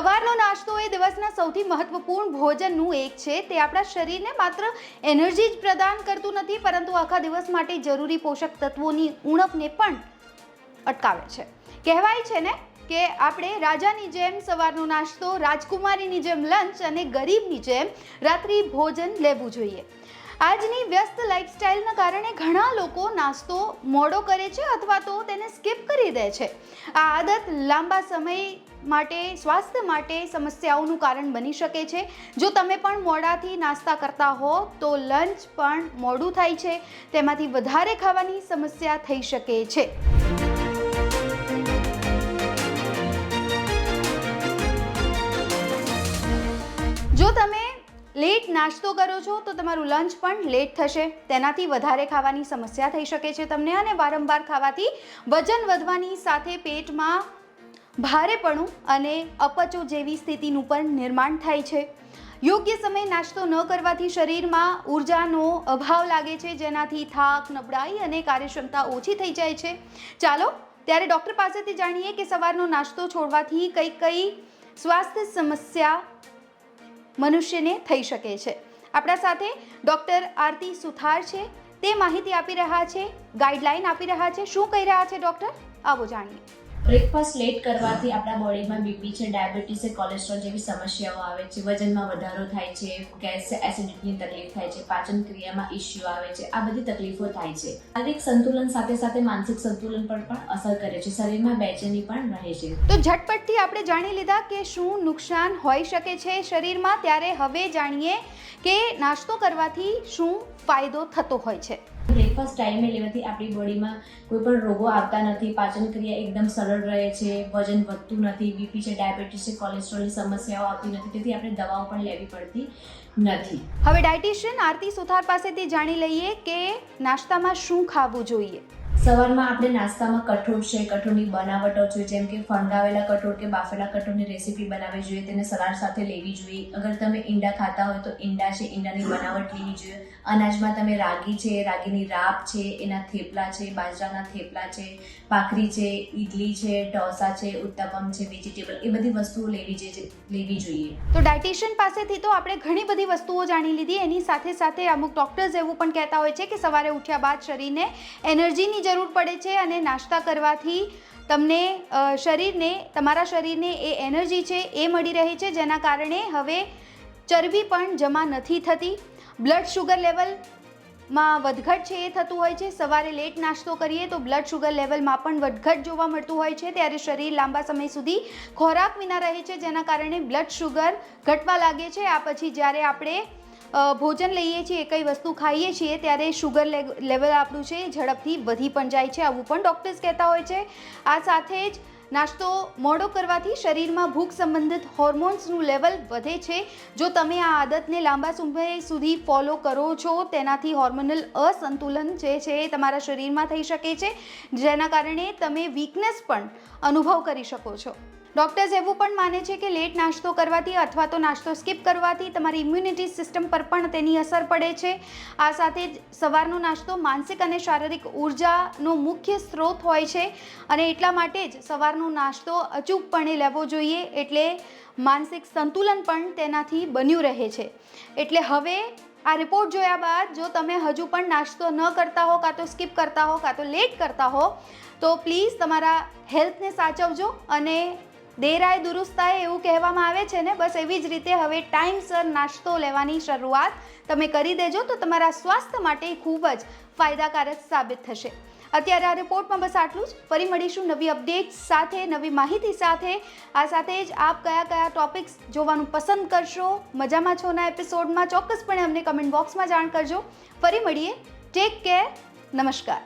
સવારનો નાસ્તો એ દિવસના સૌથી મહત્વપૂર્ણ ભોજનનું એક છે. તે આપણા શરીરને માત્ર એનર્જી જ પ્રદાન કરતું નથી, પરંતુ આખા દિવસ માટે જરૂરી પોષક તત્વોની ઉણપને પણ અટકાવે છે. કહેવાય છે ને કે આપણે રાજાની જેમ સવારનો નાસ્તો, રાજકુમારીની જેમ લંચ અને ગરીબની જેમ રાત્રિ ભોજન લેવું જોઈએ. આજની વ્યસ્ત લાઇફસ્ટાઇલના કારણે ઘણા લોકો નાસ્તો મોડો કરે છે અથવા તો તેને સ્કીપ કરી દે છે. આ આદત લાંબા સમય માટે, સ્વાસ્થ્ય માટે સમસ્યાઓનું કારણ બની શકે છે. જો તમે પણ મોડાથી નાસ્તા કરતા હો, તો લંચ પણ મોડું થાય છે. તેમાંથી વધારે ખાવાની સમસ્યા થઈ શકે છે. જો તમે લેટ નાસ્તો કરો છો, તો તમારું લંચ પણ લેટ થશે. તેનાથી વધારે ખાવાની સમસ્યા થઈ શકે છે તમને અને વારંવાર ખાવાથી વજન વધવાની સાથે પેટમાં ભારેપણું અને અપચો જેવી સ્થિતિનું પણ નિર્માણ થાય છે. યોગ્ય સમયે નાસ્તો ન કરવાથી શરીરમાં ઉર્જાનો અભાવ લાગે છે, જેનાથી થાક, નબળાઈ અને કાર્યક્ષમતા ઓછી થઈ જાય છે. ચાલો, ત્યારે ડૉક્ટર પાસેથી જાણીએ કે સવારનો નાસ્તો છોડવાથી કઈ કઈ સ્વાસ્થ્ય સમસ્યા મનુષ્યને થઈ શકે છે. આપણા સાથે ડૉક્ટર આરતી સુથાર છે. તે માહિતી આપી રહ્યા છે, ગાઈડલાઈન આપી રહ્યા છે. શું કહી રહ્યા છે ડૉક્ટર? આવો જાણીએ. બ્રેકફાસ્ટ લેટ કરવાથી આપણા બોડીમાં બીપી છે, ડાયાબિટીસ છે કોલેસ્ટ્રોલ જેવી સમસ્યાઓ આવે છે, વજનમાં વધારો થાય છે, ગેસ એસિડિટીની તકલીફ થાય છે, પાચન ક્રિયામાં ઇસ્યુ આવે છે, આ બધી તકલીફો થાય છે. શારીરિક સંતુલન સાથે સાથે માનસિક સંતુલન પર પણ અસર કરે છે. શરીરમાં બેચેની પણ રહે છે. તો ઝટપટથી આપણે જાણી લીધા કે શું નુકસાન હોઈ શકે છે શરીરમાં, ત્યારે હવે જાણીએ કે નાસ્તો કરવાથી શું ફાયદો થતો હોય છે. બ્રેકફાસ્ટ ટાઈમે લેવાથી આપણી બોડીમાં કોઈ પણ રોગો આવતા નથી, પાચન ક્રિયા એકદમ સરળ રહે છે, વજન વધતું નથી બીપી છે ડાયાબિટીસ છે કોલેસ્ટ્રોલની સમસ્યાઓ આવતી નથી, તેથી આપણે દવાઓ પણ લેવી પડતી નથી. હવે ડાયટિશિયન આરતી સુથાર પાસેથી જાણી લઈએ કે નાસ્તામાં શું ખાવું જોઈએ? સવારમાં આપણે નાસ્તામાં કઠોળ છે, કઠોળની બનાવટો છે, જેમ કે ફંડાવેલા કઠોળ કે બાફેલા કઠોળની રેસીપી બનાવવી જોઈએ, તેને સલાડ સાથે લેવી જોઈએ. અગર તમે ઈંડા ખાતા હોય તો ઈંડા છે, ઈંડાની બનાવટ લેવી જોઈએ. અનાજમાં તમે રાગી છે, રાગીની રાપ છે, એના થેપલા છે, બાજરાના થેપલા છે, ભાખરી છે, ઈડલી છે, ઢોસા છે, ઉત્તપમ છે, વેજીટેબલ, એ બધી વસ્તુઓ લેવી જે લેવી જોઈએ. તો ડાયટિશિયન પાસેથી તો આપણે ઘણી બધી વસ્તુઓ જાણી લીધી. એની સાથે સાથે અમુક ડૉક્ટર્સ એવું પણ કહેતા હોય છે કે સવારે ઉઠ્યા બાદ શરીરને એનર્જીની જરૂર પડે છે અને નાસ્તા કરવાથી તમને શરીરને, તમારા શરીરને એ એનર્જી છે એ મળી રહે છે, જેના કારણે હવે ચરબી પણ જમા નથી થતી. બ્લડ શુગર લેવલમાં વધઘટ છે એ થતું હોય છે. સવારે લેટ નાસ્તો કરીએ તો બ્લડ શુગર લેવલમાં પણ વધઘટ જોવા મળતું હોય છે. ત્યારે શરીર લાંબા સમય સુધી ખોરાક વિના રહે છે, જેના કારણે બ્લડ શુગર ઘટવા લાગે છે. આ પછી જ્યારે આપણે ભોજન લઈએ છીએ, કઈ વસ્તુ ખાઈએ છીએ, ત્યારે શુગર લેવલ આપણું છે, ઝડપથી વધી પણ જાય છે આવું પણ ડૉક્ટર્સ કહેતા હોય છે. આ સાથે જ નાસ્તો મોડો કરવાથી શરીરમાં ભૂખ સંબંધિત હોર્મોન્સનું લેવલ વધે છે. જો તમે આ આદતને લાંબા સમય સુધી ફોલો કરો છો, તેનાથી હોર્મોનલ અસંતુલન જે છે એ તમારા શરીરમાં થઈ શકે છે, જેના કારણે તમે વીકનેસ પણ અનુભવ કરી શકો છો. ડૉક્ટર્સ એવું પણ માને છે કે લેટ નાસ્તો કરવાથી અથવા તો નાસ્તો સ્કીપ કરવાથી તમારી ઇમ્યુનિટી સિસ્ટમ પર પણ તેની અસર પડે છે. આ સાથે જ સવારનો નાસ્તો માનસિક અને શારીરિક ઉર્જાનો મુખ્ય સ્ત્રોત હોય છે અને એટલા માટે જ સવારનો નાસ્તો અચૂકપણે લેવો જોઈએ એટલે માનસિક સંતુલન પણ તેનાથી બન્યું રહે છે. એટલે હવે આ રિપોર્ટ જોયા બાદ જો તમે હજુ પણ નાસ્તો ન કરતા હો, કાં તો સ્કીપ કરતા હો, કાં તો લેટ કરતા હો, તો પ્લીઝ તમારા હેલ્થને સાચવજો અને દેરાય દુરુસ્તાય એવું કહેવામાં આવે છે ને, બસ એવી જ રીતે હવે ટાઈમસર નાસ્તો લેવાની શરૂઆત તમે કરી દેજો તો તમારા સ્વાસ્થ્ય માટે ખૂબ જ ફાયદાકારક સાબિત થશે. અત્યારે આ રિપોર્ટમાં બસ આટલું જ. ફરી મળીશું નવી અપડેટ્સ સાથે, નવી માહિતી સાથે. આ સાથે જ આપ કયા કયા ટોપિક્સ જોવાનું પસંદ કરશો, મજામાં છોના એપિસોડમાં, ચોક્કસપણે અમને કમેન્ટ બોક્સમાં જાણ કરજો. ફરી મળીએ. ટેક કેર નમસ્કાર.